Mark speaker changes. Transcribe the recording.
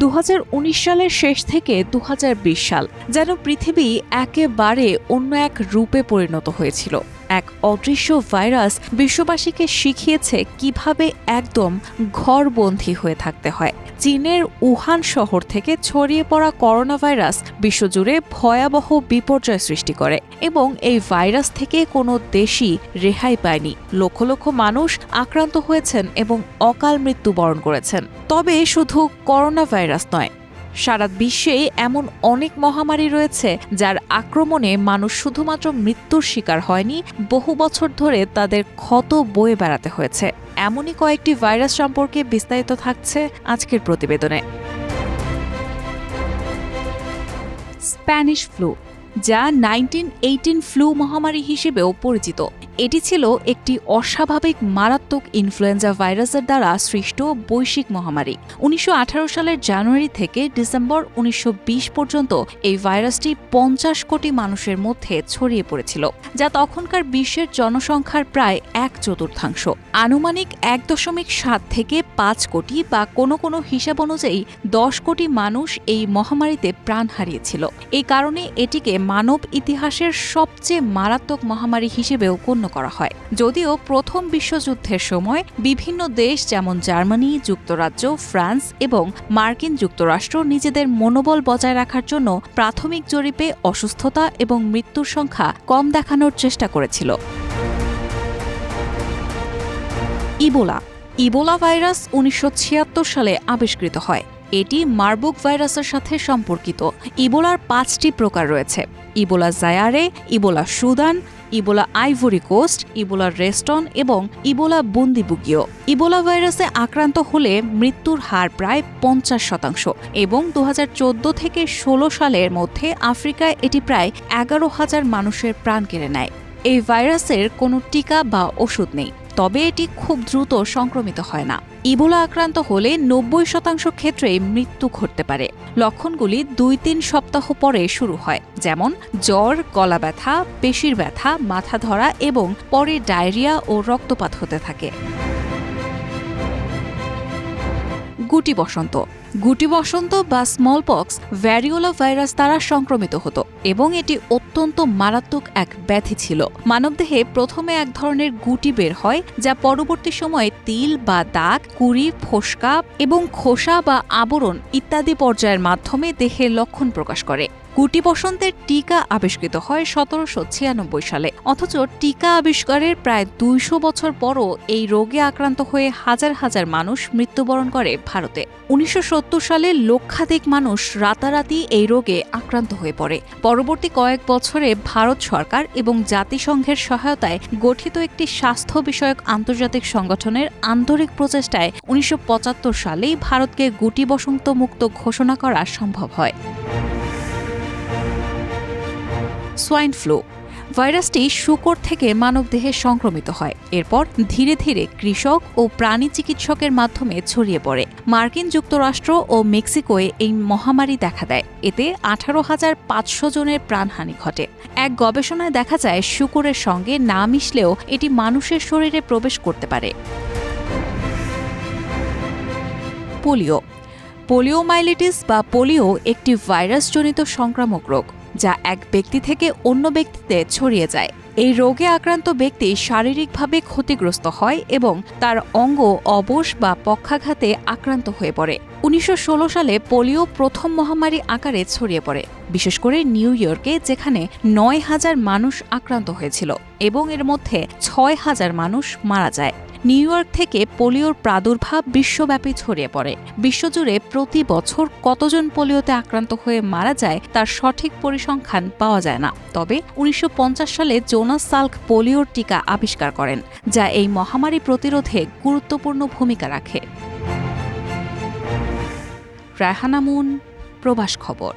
Speaker 1: দু হাজার উনিশ সালের শেষ থেকে দু হাজার বিশ সাল, যেন পৃথিবী একেবারে অন্য এক রূপে পরিণত হয়েছিল। এক অদৃশ্য ভাইরাস বিশ্ববাসীকে শিখিয়েছে কীভাবে একদম ঘরবন্দী হয়ে থাকতে হয়। চীনের উহান শহর থেকে ছড়িয়ে পড়া করোনা ভাইরাস বিশ্বজুড়ে ভয়াবহ বিপর্যয় সৃষ্টি করে এবং এই ভাইরাস থেকে কোনো দেশই রেহাই পায়নি। লক্ষ লক্ষ মানুষ আক্রান্ত হয়েছেন এবং অকাল মৃত্যুবরণ করেছেন। তবে শুধু করোনা ভাইরাস নয় সারা বিশ্বে এমন অনেক মহামারী রয়েছে যার আক্রমণে মানুষ শুধুমাত্র মৃত্যুর শিকার হয়নি, বহু বছর ধরে তাদের ক্ষত বয়ে বেড়াতে হয়েছে। এমনই কয়েকটি ভাইরাস সম্পর্কে বিস্তারিত থাকছে আজকের প্রতিবেদনে। স্প্যানিশ ফ্লু, যা নাইনটিন এইটিন ফ্লু মহামারী হিসেবেও পরিচিত। এটি ছিল একটি অস্বাভাবিক মারাত্মক ইনফ্লুয়েঞ্জা ভাইরাসের দ্বারা সৃষ্ট বৈশ্বিক মহামারী। উনিশশো আঠারো সালের জানুয়ারি থেকে ডিসেম্বর উনিশশো বিশ পর্যন্ত এই ভাইরাসটি পঞ্চাশ কোটি মানুষের মধ্যে ছড়িয়ে পড়েছিল, যা তখনকার বিশ্বের জনসংখ্যার প্রায় এক চতুর্থাংশ। আনুমানিক এক দশমিক সাত থেকে পাঁচ কোটি বা কোনো কোনো হিসাব অনুযায়ী দশ কোটি মানুষ এই মহামারীতে প্রাণ হারিয়েছিল। এই কারণে এটিকে মানব ইতিহাসের সবচেয়ে মারাত্মক মহামারী হিসেবেও গণ্য করা হয়। যদিও প্রথম বিশ্বযুদ্ধের সময় বিভিন্ন দেশ যেমন জার্মানি, যুক্তরাজ্য, ফ্রান্স এবং মার্কিন যুক্তরাষ্ট্র নিজেদের মনোবল বজায় রাখার জন্য প্রাথমিক জরিপে অসুস্থতা এবং মৃত্যুর সংখ্যা কম দেখানোর চেষ্টা করেছিল। ইবোলা। ইবোলা ভাইরাস উনিশশো ছিয়াত্তর সালে আবিষ্কৃত হয়। এটি মার্বুক ভাইরাসের সাথে সম্পর্কিত। ইবোলার পাঁচটি প্রকার রয়েছে। Ebola Zaire, Ebola Sudan Ebola Ivory Coast, Ebola Reston এবং ইবোলা বন্দিবুগীয়। ইবোলা ভাইরাসে আক্রান্ত হলে মৃত্যুর হার প্রায় পঞ্চাশ শতাংশ এবং দু হাজার চোদ্দ থেকে ১৬ সালের মধ্যে আফ্রিকায় এটি প্রায় এগারো হাজার মানুষের প্রাণ কেড়ে নেয়। এই ভাইরাসের কোনো টিকা বা ওষুধ নেই, তবে এটি খুব দ্রুত সংক্রমিত হয় না। ইবোলা আক্রান্ত হলে নব্বই শতাংশ ক্ষেত্রে মৃত্যু ঘটতে পারে। লক্ষণগুলি দুই তিন সপ্তাহ পরে শুরু হয়, যেমন জ্বর, গলা ব্যথা, পেশির ব্যথা, মাথা ধরা এবং পরে ডায়রিয়া ও রক্তপাত হতে থাকে। গুটি বসন্ত। গুটি বসন্ত বা স্মলপক্স ভ্যারিওলা ভাইরাস দ্বারা সংক্রমিত হতো এবং এটি অত্যন্ত মারাত্মক এক ব্যাধি ছিল। মানবদেহে প্রথমে এক ধরনের গুটি বের হয়, যা পরবর্তী সময়ে তিল বা দাগ, কুড়ি, ফোসকা এবং খোসা বা আবরণ ইত্যাদি পর্যায়ের মাধ্যমে দেহের লক্ষণ প্রকাশ করে। গুটি বসন্তের টিকা আবিষ্কৃত হয় সতেরোশো ছিয়ানব্বই সালে। অথচ টিকা আবিষ্কারের প্রায় দুইশো বছর পরও এই রোগে আক্রান্ত হয়ে হাজার হাজার মানুষ মৃত্যুবরণ করে ভারতে। উনিশশো সত্তর সালে লক্ষাধিক মানুষ রাতারাতি এই রোগে আক্রান্ত হয়ে পড়ে। পরবর্তী কয়েক বছরে ভারত সরকার এবং জাতিসংঘের সহায়তায় গঠিত একটি স্বাস্থ্য বিষয়ক আন্তর্জাতিক সংগঠনের আন্তরিক প্রচেষ্টায় উনিশশো সালেই ভারতকে গুটি বসন্ত মুক্ত ঘোষণা করা সম্ভব হয়। সোয়াইন ফ্লু ভাইরাসটি শুকর থেকে মানবদেহে সংক্রমিত হয়। এরপর ধীরে ধীরে কৃষক ও প্রাণী চিকিৎসকের মাধ্যমে ছড়িয়ে পড়ে। মার্কিন যুক্তরাষ্ট্র ও মেক্সিকোয়ে এই মহামারী দেখা দেয়। এতে আঠারো হাজার পাঁচশো জনের প্রাণহানি ঘটে। এক গবেষণায় দেখা যায়, শুকরের সঙ্গে না মিশলেও এটি মানুষের শরীরে প্রবেশ করতে পারে। পোলিও। পোলিওমাইলিটিস বা পোলিও একটি ভাইরাসজনিত সংক্রামক রোগ। যা এক ব্যক্তি থেকে অন্য ব্যক্তিতে ছড়িয়ে যায়। এই রোগে আক্রান্ত ব্যক্তি শারীরিকভাবে ক্ষতিগ্রস্ত হয় এবং তার অঙ্গ অবশ বা পক্ষাঘাতে আক্রান্ত হয়ে পড়ে। উনিশশো ষোলো সালে পোলিও প্রথম মহামারী আকারে ছড়িয়ে পড়ে, বিশেষ করে নিউ ইয়র্কে, যেখানে নয় হাজার মানুষ আক্রান্ত হয়েছিল এবং এর মধ্যে ছয় হাজার মানুষ মারা যায়। নিউ ইয়র্ক থেকে পোলিওর প্রাদুর্ভাব বিশ্বব্যাপী ছড়িয়ে পড়ে। বিশ্বজুড়ে প্রতি বছর কতজন পোলিওতে আক্রান্ত হয়ে মারা যায় তার সঠিক পরিসংখ্যান পাওয়া যায় না। তবে উনিশশো পঞ্চাশ সালে জোনাস সাল্ক পোলিওর টিকা আবিষ্কার করেন, যা এই মহামারী প্রতিরোধে গুরুত্বপূর্ণ ভূমিকা রাখে। রায়হানা মুন, প্রবাস খবর।